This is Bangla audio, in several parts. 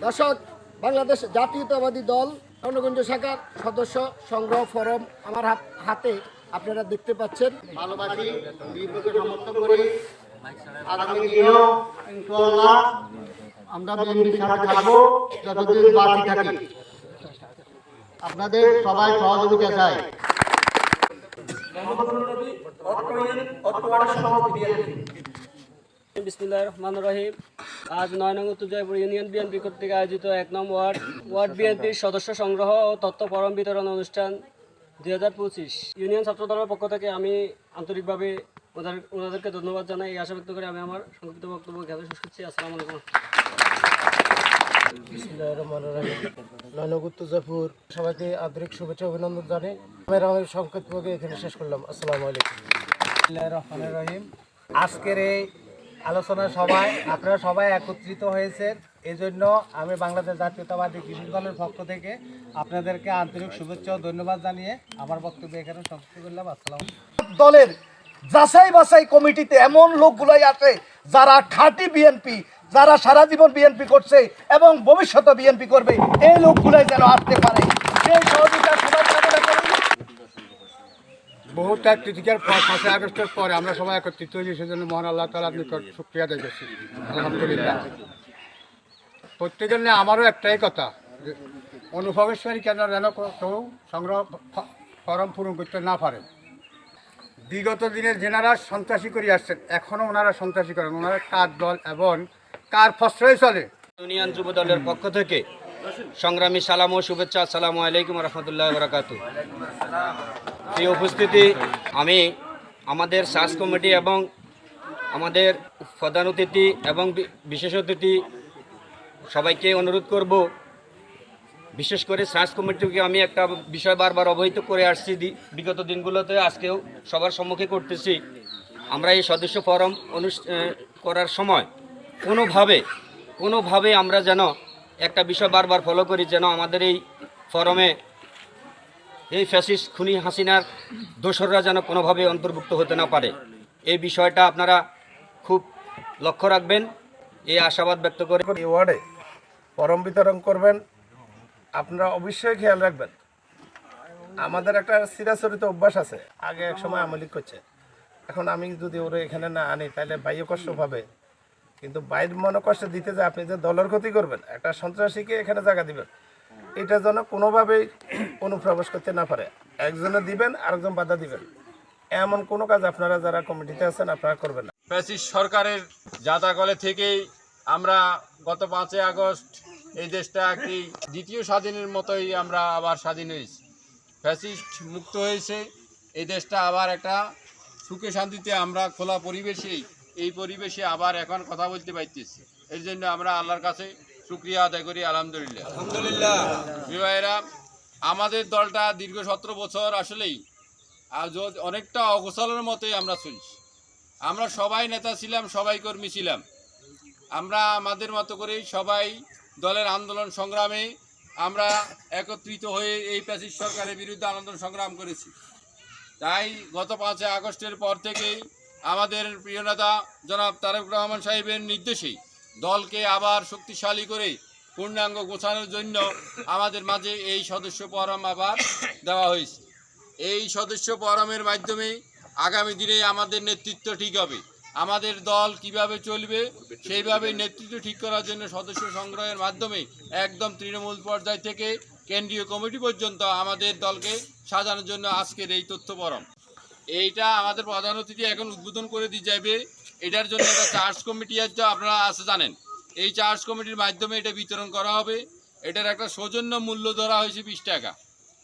দর্শক বাংলাদেশ জাতীয়তাবাদী দল রণগঞ্জ শাখার সদস্য সংগ্রহ ফরম আমার হাত- হাতে আপনারা দেখতে পাচ্ছেন। ভালোবাসি সমর্থন করি। আগামী দিনেও ইনশাআল্লাহ আমরা বিএনপির সাথে থাকব যতদিন বাকি থাকি। আপনাদের সবাই সহযোগিতা চাই। বিসমুল্লাহ রহমান রহিম। আজ নয় নং উত্তর জয়পুর ইউনিয়ন বিএনপি কর্তৃক আয়োজিত এক নং ওয়ার্ড ওয়ার্ড বিএনপির সদস্য সংগ্রহ ও তথ্য ফরম বিতরণ অনুষ্ঠান দুই হাজার পঁচিশ। ইউনিয়ন ছাত্র দলের পক্ষ থেকে আমি আন্তরিকভাবে ওদের ওনাদেরকে ধন্যবাদ জানাই। এই আশা ব্যক্ত করে আমি আমার সংক্ষিপ্ত বক্তব্য জ্ঞাপন শেষ করছি। আসসালামু আলাইকুম। সবাইকে আন্তরিক শুভেচ্ছা অভিনন্দন জানাই আমি এখানে শেষ করলাম। আসসালামু আলাইকুম। রহমানুর রহিম। আজকের এই আলোচনা সভায় আপনারা সবাই একত্রিত হয়েছেন। এই জন্য আমি বাংলাদেশ জাতীয়তাবাদী কৃষি দলের পক্ষ থেকে আপনাদেরকে আন্তরিক শুভেচ্ছা ও ধন্যবাদ জানিয়ে আমার বক্তব্য এখানে সমাপ্ত করলাম। আসসালাম দলের যাচাই বাছাই কমিটিতে এমন লোকগুলাই আছে যারা খাঁটি বিএনপি যারা সারা জীবন বিএনপি করছে এবং ভবিষ্যতে বিএনপি করবে। এই লোকগুলাই যেন আসতে পারে। সেই সহযোগিতা। বহুটা ক্রিটিক্যাল পাঁচই আগস্টের পরে আমরা সবাই একত্রিত হয়েছি, সেজন্য মহান আল্লাহ তালার নিকট শুক্রিয়া করছি। আলহামদুলিল্লাহ। প্রত্যেকের আমারও একটাই কথা, যে অনুভবেশ্বরী কেন যেন কেউ সংগ্রহ ফরম পূরণ করতে না পারে। বিগত দিনে যেনারা সন্ত্রাসী করে আসছেন এখনও ওনারা সন্ত্রাসী করেন। ওনারা কার দল এবং কার ফসরে চলে? ইউনিয়ন যুব দলের পক্ষ থেকে সংগ্রামী সালাম ও শুভেচ্ছা, আসসালামু আলাইকুম রহমতুল্লাহ বরাকাতু এই উপস্থিতি আমি আমাদের সাস কমিটি এবং আমাদের প্রধান অতিথি এবং বিশেষ অতিথি সবাইকে অনুরোধ করব। বিশেষ করে সায়েন্স কমিটিকে আমি একটা বিষয় বারবার অবহিত করে আসছি বিগত দিনগুলোতে আজকেও সবার সম্মুখে করতেছি। আমরা এই সদস্য ফরম করার সময় কোনোভাবে কোনোভাবে আমরা যেন একটা বিষয় বারবার ফলো করি, যেন আমাদের এই ফরমে এই ফ্যাসিস খুনি হাসিনার দোসররা যেন কোনোভাবে অন্তর্ভুক্ত হতে না পারে। এই বিষয়টা আপনারা খুব লক্ষ্য রাখবেন। এই আশাবাদ ব্যক্ত করে এই ওয়ার্ডে ফরম বিতরণ করবেন। আপনারা অবশ্যই খেয়াল রাখবেন, আমাদের একটা চিরাচরিত অভ্যাস আছে। আগে এক সময় আমলিক করছে। এখন আমি যদি ওরে এখানে না আনি, তাহলে বাইরে কষ্ট পাবে। কিন্তু বাইর মনে কষ্ট দিতে যে আপনি যে দলের ক্ষতি করবেন, একটা সন্ত্রাসীকে এখানে জায়গা দিবেন। এটা যেন কোনোভাবেই অনুপ্রবেশ করতে না পারে। একজনে দিবেন, আরেকজন বাধা দিবেন। এমন কোনো কাজ আপনারা যারা কমিটিতে আছেন, আপনারা করবেন না। ফ্যাসিস্ট সরকারের জাতাকলে থেকেই আমরা গত পাঁচই আগস্ট এই দেশটা একটি দ্বিতীয় স্বাধীনের মতোই আমরা আবার স্বাধীন হয়েছি। ফ্যাসিস্ট মুক্ত হয়েছে, এই দেশটা আবার একটা সুখে শান্তিতে আমরা খোলা পরিবেশেই, এই পরিবেশে আবার এখন কথা বলতে পারতেছি। এর জন্য আমরা আল্লাহর কাছে শুক্রিয়া আদায় করি আলহামদুলিল্লাহ। আলহামদুলিল্লাহ। বিবাহেরা আমাদের দলটা দীর্ঘ সতেরো বছর আসলেই অনেকটা অগোছলের মতোই আমরা চলছি। আমরা সবাই নেতা ছিলাম সবাই কর্মী ছিলাম। আমরা আমাদের মতো করেই সবাই দলের আন্দোলন সংগ্রামে আমরা একত্রিত হয়ে এই প্যাসিস সরকারের বিরুদ্ধে আন্দোলন সংগ্রাম করেছি। তাই গত পাঁচই আগস্টের পর থেকেই আমাদের প্রিয় নেতা জনাব তারেক রহমান সাহেবের নির্দেশেই দলকে আবার শক্তিশালী করে পূর্ণাঙ্গ গোছানোর জন্য আমাদের মাঝে এই সদস্য ফরম আবার দেওয়া হয়েছে। এই সদস্য ফরমের মাধ্যমে আগামী দিনে আমাদের নেতৃত্ব ঠিক হবে। আমাদের দল কীভাবে চলবে, সেইভাবে নেতৃত্ব ঠিক করার জন্য সদস্য সংগ্রহের মাধ্যমে একদম তৃণমূল পর্যায় থেকে কেন্দ্রীয় কমিটি পর্যন্ত আমাদের দলকে সাজানোর জন্য আজকের এই তথ্য ফরম এইটা আমাদের প্রধান অতিথি এখন উদ্বোধন করে দিয়ে যাবে এটার জন্য একটা চার্জ কমিটি আছে আপনারা আছে জানেন। এই চার্জ কমিটির মাধ্যমে এটা বিতরণ করা হবে। এটার একটা সৌজন্য মূল্য ধরা হয়েছে বিশ টাকা।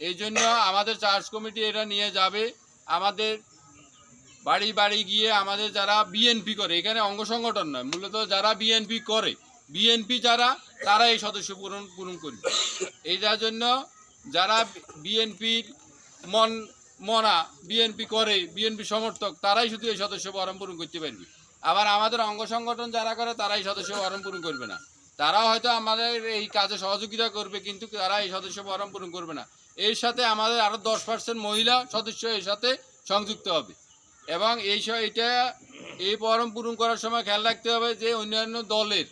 এই জন্য আমাদের চার্জ কমিটি এটা নিয়ে যাবে। আমাদের বাড়ি বাড়ি গিয়ে আমাদের যারা বিএনপি করে, এখানে অঙ্গ সংগঠন নয়, মূলত যারা বিএনপি করে, বিএনপি যারা তারা এই সদস্য পূরণ পূরণ করবে। এইটার জন্য যারা বিএনপির মন মনা বিএনপি করে, বিএনপি সমর্থক, তারাই শুধু এই সদস্য বরণ পূরণ করতে পারবে। আবার আমাদের অঙ্গ সংগঠন যারা করে, তারাই সদস্য বরণ পূরণ করবে না। তারাও হয়তো আমাদের এই কাজে সহযোগিতা করবে, কিন্তু তারা এই সদস্য বরণ পূরণ করবে না। এর সাথে আমাদের আরও দশ পার্সেন্ট মহিলা সদস্য এর সাথে সংযুক্ত হবে। এবং এই এটা এই ফরম পূরণ করার সময় খেয়াল রাখতে হবে যে, অন্যান্য দলের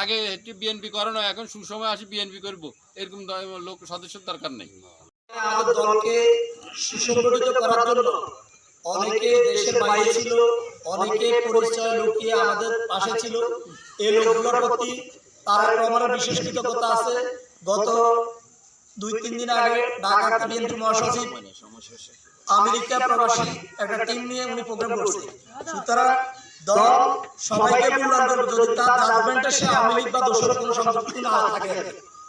আগে একটি বিএনপি করানো এখন সুসময় আসি বিএনপি করব। এরকম লোক, সদস্যের দরকার নেই। আমাদের দলকে সুসংগঠিত করার জন্য। অনেকে দেশের বাইরে ছিল অনেকে পরিচয় লুকিয়ে আমাদের পাশে ছিল। এই লোকগুলোর প্রতি তার বিশেষ কৃতজ্ঞতা আছে। গত দুই তিন দিন আগে ঢাকা বিএনপি মহাসচিব আমেরিকা প্রবাসী একটা টিম নিয়ে উনি প্রোগ্রাম করছে। সুতরাং দল সবাইকে যদি তার সে আওয়ামী লীগ বা দোষের কোনো সংযুক্তি না থাকে।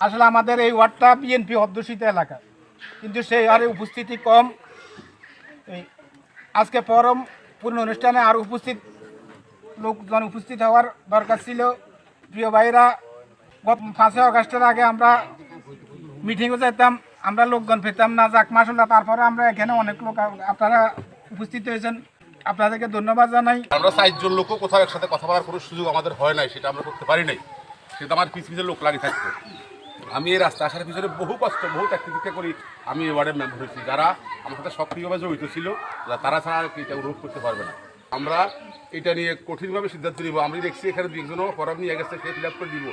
আসলে আমাদের এই ওয়ার্ডটা বিএনপি অধ্যুষিত এলাকা। কিন্তু সেই হারে উপস্থিতি কম। আজকে পরম পূর্ণ অনুষ্ঠানে আর উপস্থিত লোকজন উপস্থিত হওয়ার দরকার ছিল। প্রিয় ভাইরা, গত পাঁচই অগাস্টের আগে আমরা মিটিংয়ে যেতাম, আমরা লোকজন পেতাম না। যাক মাসাল্লাহ তারপরে আমরা এখানে অনেক লোক আপনারা উপস্থিত হয়েছেন। আপনাদেরকে ধন্যবাদ জানাই। আমরা চারজন লোকও কোথাও একসাথে কথা বলার কোনো সুযোগ আমাদের হয় নাই, সেটা আমরা করতে পারি নাই। সেটা আমার পিছ পিছিয়ে লোক লাগে থাকতো। আমি এই রাস্তা আসার পিছনে বহু কষ্ট, বহু ত্যাগতিকা করি, আমি এই ওয়ার্ডের মেম্বার হয়েছি। যারা আমার সাথে সক্রিয়ভাবে জড়িত ছিল তারা ছাড়া এটা রোধ করতে পারবে না। আমরা এটা নিয়ে কঠিনভাবে সিদ্ধান্ত নিব। আমি দেখছি এখানে দুইজনও ফরম নিয়ে গেছে, সে ফিল করে দিব।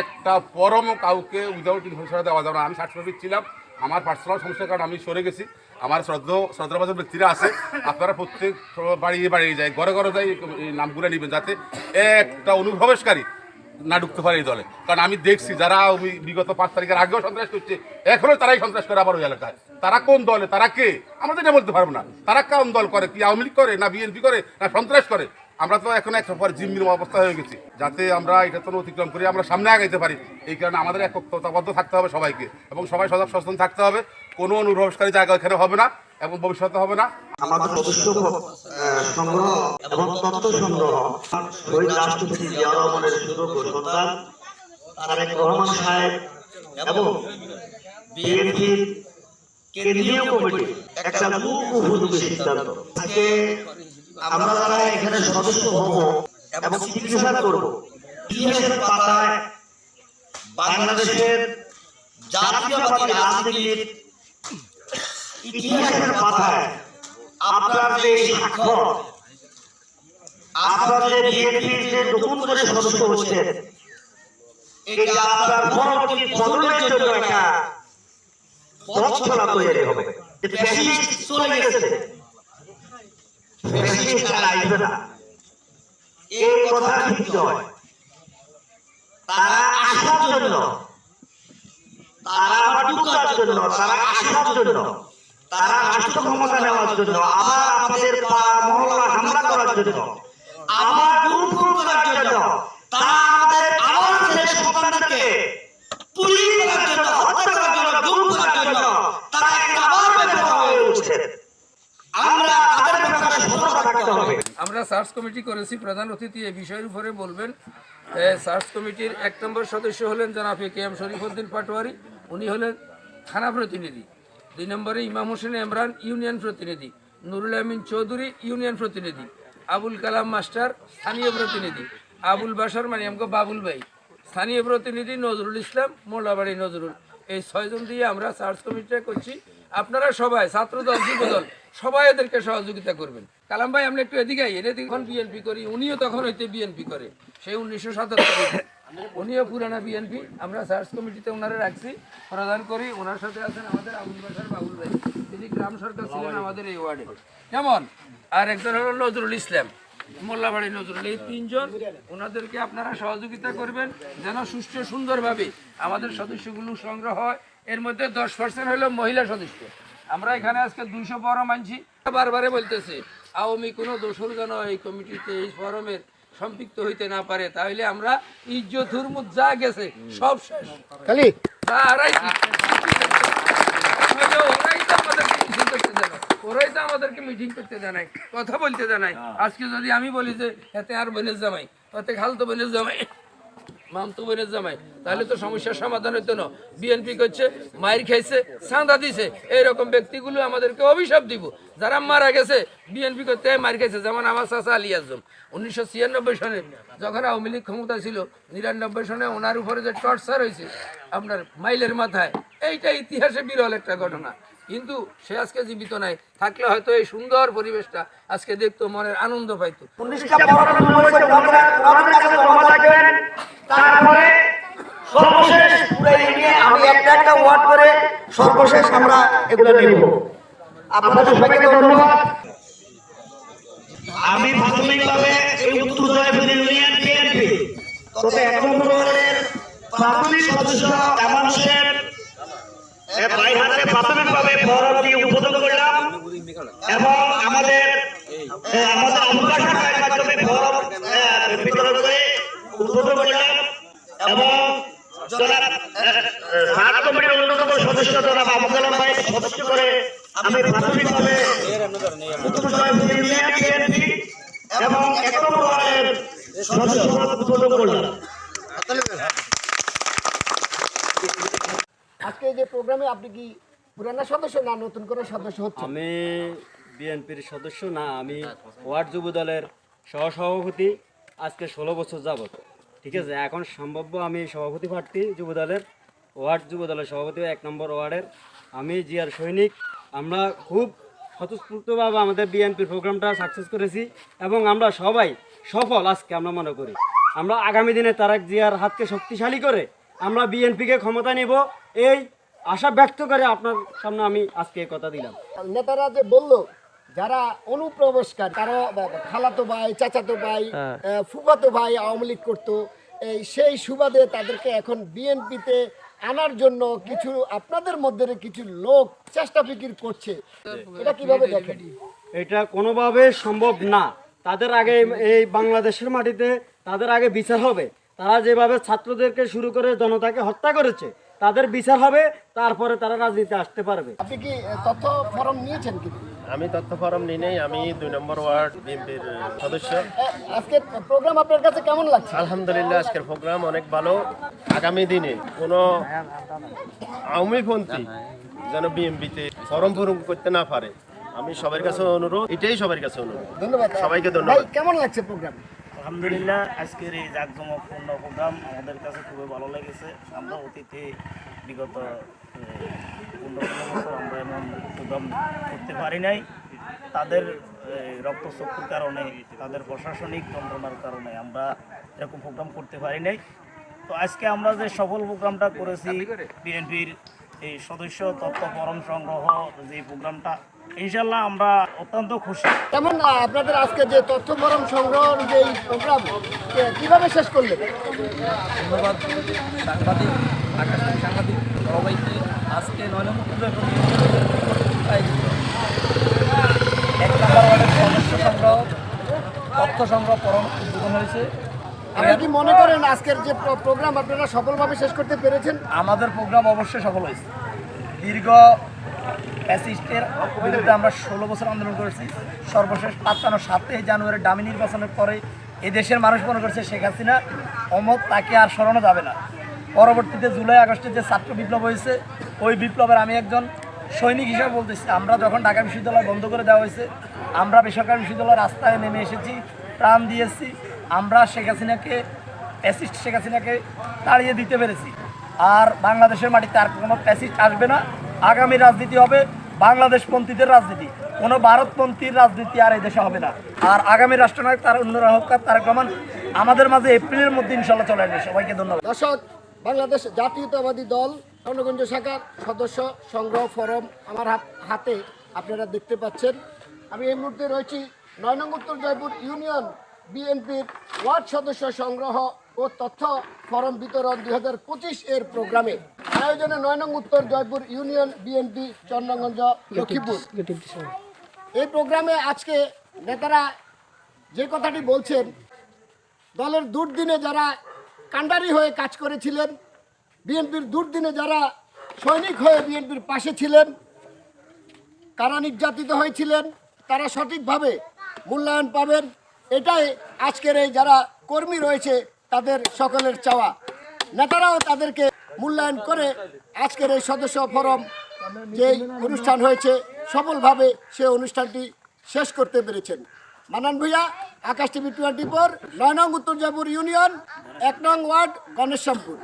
একটা ফরমও কাউকে উইদাউট ইনফরমেশন দেওয়া যাবে না। আমি সার্টিফিকেট ছিলাম আমার পার্সোনাল সমস্যার কারণে আমি সরে গেছি। আমার শ্রদ্ধা, শ্রদ্ধাভাজন ব্যক্তিরা আছে, আপনারা প্রত্যেক বাড়িয়ে বাড়িয়ে যায়, ঘরে ঘরে যাই এই নামগুলো নেবেন যাতে একটা অনুপ্রবেশকারী না ঢুকতে পারে এই দলে। কারণ আমি দেখছি যারা ওই বিগত পাঁচ তারিখের আগেও সন্ত্রাস করছে এখনও তারাই সন্ত্রাস করে আবার ওই এলাকায়। তারা কোন দলে, তারা কে? আমরা এটা বলতে পারব না। তারা কোন দল করে? কি আওয়ামী লীগ করে, না বিএনপি করে, না সন্ত্রাস করে? আমরা তো এখন একটা পর জিম্মির অবস্থা হয়ে গেছি, যাতে আমরা এটা তো অতিক্রম করে আমরা সামনে আগাইতে পারি। এই কারণে আমাদের একতাবদ্ধ থাকতে হবে সবাইকে এবং সবাই সজাগ সচেতন থাকতে হবে। কোনো অনুপ্রবেশকারী জায়গা এখানে হবে না। এবং ভবিষ্যতে হবে না। আমাদের সংগ্রহ এবং সংগ্রহ রাষ্ট্রপতি তারেক রহমান সাহেব এবং কেন্দ্রীয় কমিটি, একটা উপযোগী সিদ্ধান্ত। আমরা যারা এখানে সদস্য হব এবং চিকিৎসা করব, ইতিহাসের পাতায় বাংলাদেশের জাতীয়বাদী রাজনীতির ইতিহাসের পাতায়। আপনার যে স্বাক্ষর আপনার যে বিএনপির যে নতুন করে সদস্য হচ্ছেন, এটা আপনার পরবর্তী প্রজন্মের জন্য একটা পথ তৈরি হবে। তারা আসার জন্য, তারা আসার জন্য তারা রাষ্ট্র ক্ষমতা নেওয়ার জন্য, আবার আমাদের পাড়া মহল্লা হামলা করার জন্য, আবার দুর্ভোগ করার জন্য, তারা আমাদের আবার সন্তানদেরকে আমরা সার্চ কমিটি করেছি, প্রধান অতিথি এই বিষয়ের উপরে বলবেন। সার্চ কমিটির এক নম্বর সদস্য হলেন জনাব কে এম শরীফুদ্দিন পাটোয়ারি, উনি হলেন থানা প্রতিনিধি। দুই নম্বরে ইমাম হোসেন ইমরান, ইউনিয়ন প্রতিনিধি। নুরুল আমিন চৌধুরী, ইউনিয়ন প্রতিনিধি। আবুল কালাম মাস্টার, স্থানীয় প্রতিনিধি। আবুল বাসার মানে আমগো বাবুল ভাই। স্থানীয় প্রতিনিধি নজরুল ইসলাম, মোল্লাবাড়ি নজরুল। এই ছয়জন দিয়ে আমরা সার্চ কমিটিটা করছি। আপনারা সবাই ছাত্র ছাত্রদল, যুবদল, সবাই এদেরকে সহযোগিতা করবেন। কালাম ভাই, আমরা একটু এদিকে এদিকে তখন বিএনপি করি, উনিও তখন হইতে বিএনপি করে। সেই উনিশশো সাতাত্তর উনিও পুরানা বিএনপি। আমরা সার্চ কমিটিতে ওনারা রাখছি। প্রদান করি ওনার সাথে আছেন আমাদের আবুল বাসার বাবুল ভাই। তিনি গ্রাম সরকার ছিলেন আমাদের এই ওয়ার্ডে। কেমন আর একজন হলো নজরুল ইসলাম মোল্লাবাড়ি নজরুল। এই তিনজন ওনাদেরকে আপনারা সহযোগিতা করবেন যেন সুষ্ঠু সুন্দরভাবে আমাদের সদস্যগুলো সংগ্রহ হয়। এর মধ্যে দশ পার্সেন্ট হলো মহিলা সদস্য। আমরা এখানে আজকে দুইশো বড় মানছি। বারবারে বলতেছে আওয়ামী কোনো দোষর যেন এই কমিটিতে এই ফরমের সম্পৃক্ত হইতে না পারে তাহলে আমরা ইজ্জত হুরমুত যা গেছে সব শেষ। খালি। তারাই ওরাই তো আমাদেরকে মিটিং করতে জানায় ওরাই তো আমাদেরকে মিটিং করতে জানায় কথা বলতে জানাই আজকে যদি আমি বলি যে এতে আর বোনের জামাই তাতে খালতো বোনের জামাই। মামতো জামাই, তাহলে তো সমস্যার সমাধান হতো না। বিএনপি করছে, মায়ের খাইছে চাঁদা দিছে। এইরকম ব্যক্তিগুলো আমাদেরকে অভিশাপ দিব। যারা মারা গেছে বিএনপি করতে মার খাইছে, যেমন আমার চাচা আলী আজম। উনিশশো ছিয়ানব্বই সনে যখন আওয়ামী লীগ ক্ষমতা ছিল, নিরানব্বই সনে ওনার উপরে যে টর্চার হয়েছে, আপনার মাইলের মাথায়, এইটা ইতিহাসে বিরল একটা ঘটনা। কিন্তু সে আজকে জীবিত নাই। থাকলে হয়তো এই সুন্দর পরিবেশটা আজকে দেখতো মনের আনন্দ পাইতো। তারপরে সর্বশেষ পুরো এই নিয়ে আমি একটা একটা ওয়ার্ড করে সর্বশেষ আমরা এগুলো নেব। আপনাদের সবাইকে ধন্যবাদ। আমি প্রাথমিকভাবে এই উত্তর জয়পুর ইউনিয়ন বিএনপি তবে এক নম্বর প্রাথমিক সদস্য কামাল হোসেন হাতে প্রাথমিকভাবে ফরম দিয়ে উদ্বোধন করলাম এবং আমাদের আমাদের অবকাশ শাখার মাধ্যমে ফরম বিতরণ করে উদ্বোধন করলাম এবং হাট কমিটির অন্যতম সদস্য জনাব সদস্য উদ্বোধন করলাম। এই যে প্রোগ্রামে আপনি কি সদস্য না নতুন সদস্য আমি বিএনপির সদস্য না, আমি ওয়ার্ড যুব দলের সহসভাপতি, আজকে ষোলো বছর যাবত ঠিক আছে, এখন সম্ভাব্য আমি সভাপতি প্রার্থী যুব দলের, ওয়ার্ড যুব দলের সভাপতি এক নম্বর ওয়ার্ডের। আমি জিয়ার সৈনিক, আমরা খুব স্বতঃস্ফূর্তভাবে আমাদের বিএনপির প্রোগ্রামটা সাকসেস করেছি এবং আমরা সবাই সফল আজকে আমরা মনে করি। আমরা আগামী দিনে তারাক জিয়ার হাতকে শক্তিশালী করে আমরা বিএনপিকে ক্ষমতা নিব, এই আশা ব্যক্ত করে আপনার সামনে আমি আজকে কথা দিলাম। নেতারা যে বলল যারা অনুপ্রবেশকার তারা খালাতো ভাই চাচাতো ভাই আহ, ফুফাতো ভাই আওয়ামী লীগ করতো এই সেই সুবাদে তাদেরকে এখন বিএনপিতে আনার জন্য কিছু আপনাদের মধ্যে কিছু লোক চেষ্টা ফিকির করছে এটা কীভাবে দেখেন? এটা কোনোভাবে সম্ভব না। তাদের আগে এই বাংলাদেশের মাটিতে তাদের আগে বিচার হবে। তারা যেভাবে ছাত্রদেরকে শুরু করে জনতাকে হত্যা করেছে তাদের বিচার হবে তারপরে তারা রাজনীতি আসতে পারবে। আপনি কি তথ্য ফরম নিয়েছেন কি? আমি তথ্য ফরম নিই নেই আমি দুই নম্বর ওয়ার্ড বিএনপির সদস্য। আজকে প্রোগ্রাম আপনার কাছে কেমন লাগছে? আলহামদুলিল্লাহ আজকের প্রোগ্রাম অনেক ভালো। আগামী দিনে কোনো আওয়ামীপন্থী যেন বিএমপিতে ফরম পূরণ করতে না পারে আমি সবার কাছে অনুরোধ এটাই সবার কাছে অনুরোধ। ধন্যবাদ। সবাইকে ধন্যবাদ। কেমন লাগছে প্রোগ্রাম? আলহামদুলিল্লাহ, আজকের এই জাঁকজমকপূর্ণ প্রোগ্রাম আমাদের কাছে খুবই ভালো লেগেছে। আমরা অতীতে বিগত পনেরো বছর আমরা এমন প্রোগ্রাম করতে পারি নাই। তাদের রক্তচক্ষুর কারণে, তাদের প্রশাসনিক যন্ত্রণার কারণে আমরা এরকম প্রোগ্রাম করতে পারি নাই। তো আজকে আমরা যে সফল প্রোগ্রামটা করেছি, বিএনপির এই সদস্য তথ্য ফরম সংগ্রহ যে প্রোগ্রামটা ইনশাল্লাহ আমরা অত্যন্ত খুশি। কেমন আপনাদের আজকে যে তথ্য ফরম সংগ্রহ যে প্রোগ্রাম কীভাবে শেষ করলেন? ধন্যবাদ। সাংবাদিক আকাশবাণী সাংবাদিক সবাইকে আজকে নয় নম্বর এক নম্বর সদস্য সংগ্রহ তথ্য সংগ্রহ পরম উদ্বোধন হয়েছে। আপনি কি মনে করেন আজকের যে প্রোগ্রাম আপনারা সফলভাবে শেষ করতে পেরেছেন? আমাদের প্রোগ্রাম অবশ্যই সফল হয়েছে। দীর্ঘ প্যাসিস্টের বিরুদ্ধে আমরা ষোলো বছর আন্দোলন করেছি। সর্বশেষ পাঁচটানো সাতই জানুয়ারি ডামি নির্বাচনের পরে এই দেশের মানুষ মনে করছে শেখ হাসিনা অমত তাকে আর সরানো যাবে না। পরবর্তীতে জুলাই আগস্টে যে ছাত্র বিপ্লব হয়েছে ওই বিপ্লবের আমি একজন সৈনিক হিসাবে বলতেছি আমরা যখন ঢাকা বিশ্ববিদ্যালয় বন্ধ করে দেওয়া হয়েছে আমরা বেসরকারি বিশ্ববিদ্যালয় রাস্তায় নেমে এসেছি প্রাণ দিয়েছি আমরা শেখ হাসিনাকে, অ্যাসিস্ট শেখ হাসিনাকে তাড়িয়ে দিতে পেরেছি। আর বাংলাদেশের মাটিতে আর কোনো প্যাসিস্ট আসবে না। আগামী রাজনীতি হবে বাংলাদেশপন্থীদের রাজনীতি। কোনো ভারতপন্থীর রাজনীতি আর এই দেশে হবে না। আর আগামী রাষ্ট্রনায়ক তার অন্যরা তারেক রহমান, আমাদের মাঝে এপ্রিলের মধ্যে ইনশাল্লাহ চলে আসবে। সবাইকে ধন্যবাদ। দর্শক, বাংলাদেশ জাতীয়তাবাদী দল রণগঞ্জ শাখার সদস্য সংগ্রহ ফরম আমার হাত আপনারা দেখতে পাচ্ছেন। আমি এই মুহূর্তে রয়েছি নয় নং উত্তর জয়পুর ইউনিয়ন বিএনপির ওয়ার্ড সদস্য সংগ্রহ ও তথ্য ফরম বিতরণ দুই হাজার পঁচিশ এর প্রোগ্রামে। আয়োজনে নয় নং উত্তর জয়পুর ইউনিয়ন বিএনপি, চন্দ্রগঞ্জ, লক্ষ্মীপুর। এই প্রোগ্রামে আজকে নেতারা যে কথাটি বলছেন, দলের দুর্দিনে যারা কাণ্ডারি হয়ে কাজ করেছিলেন, বিএনপির দুর্দিনে যারা সৈনিক হয়ে বিএনপির পাশে ছিলেন কারা নির্যাতিত হয়েছিলেন, তারা সঠিকভাবে মূল্যায়ন পাবেন। এটাই আজকের এই যারা কর্মী রয়েছে, তাদের সকলের চাওয়া। নেতারাও তাদেরকে মূল্যায়ন করে আজকের এই সদস্য ফরম যে অনুষ্ঠান হয়েছে, সফলভাবে সে অনুষ্ঠানটি শেষ করতে পেরেছেন। Manan Bhuiyan, Akash TV twenty four, নয় নং উত্তর জয়পুর ইউনিয়ন, এক নং ওয়ার্ড গণেশরামপুর